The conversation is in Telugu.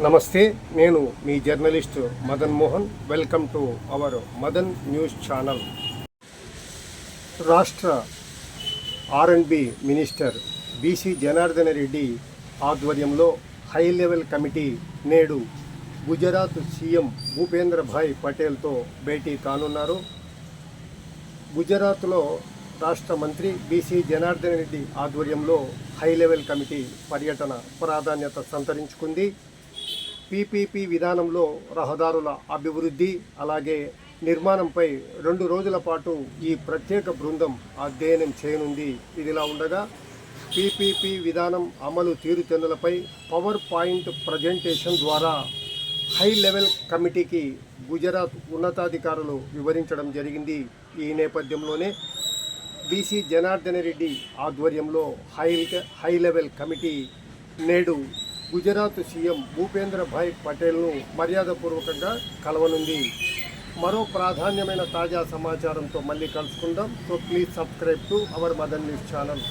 నమస్తే నేను మీ journalist Madan Mohan. Welcome to our Madan news channel. రాష్ట్ర R and minister BC Janardhana Reddy ఆధ్వర్యంలో హై లెవెల్ కమిటీ నేడు గుజరాత్ సీఎం భూపేంద్ర భాయ్ పటేల్తో భేటీ కానున్నారు. గుజరాత్లో రాష్ట్ర మంత్రి బీసీ జనార్దన్ రెడ్డి ఆధ్వర్యంలో హై లెవెల్ కమిటీ పర్యటన ప్రాధాన్యత సంతరించుకుంది. పీపీపీ విధానంలో రహదారుల అభివృద్ధి అలాగే నిర్మాణంపై రెండు రోజుల పాటు ఈ ప్రత్యేక బృందం అధ్యయనం చేయనుంది. ఇదిలా ఉండగా పీపీపీ విధానం అమలు తీరుతెన్నులపై పవర్ పాయింట్ ప్రజెంటేషన్ ద్వారా హై లెవెల్ కమిటీకి గుజరాత్ ఉన్నతాధికారులు వివరించడం జరిగింది. ఈ నేపథ్యంలోనే బీసీ జనార్దన రెడ్డి ఆధ్వర్యంలో హై హై లెవెల్ కమిటీ నేడు గుజరాత్ సీఎం భూపేంద్ర భాయ్ పటేల్ను మర్యాదపూర్వకంగా కలవనుంది. మరో ప్రాధాన్యమైన తాజా సమాచారంతో మళ్ళీ కలుసుకుందాం. So please subscribe to our Madan news channel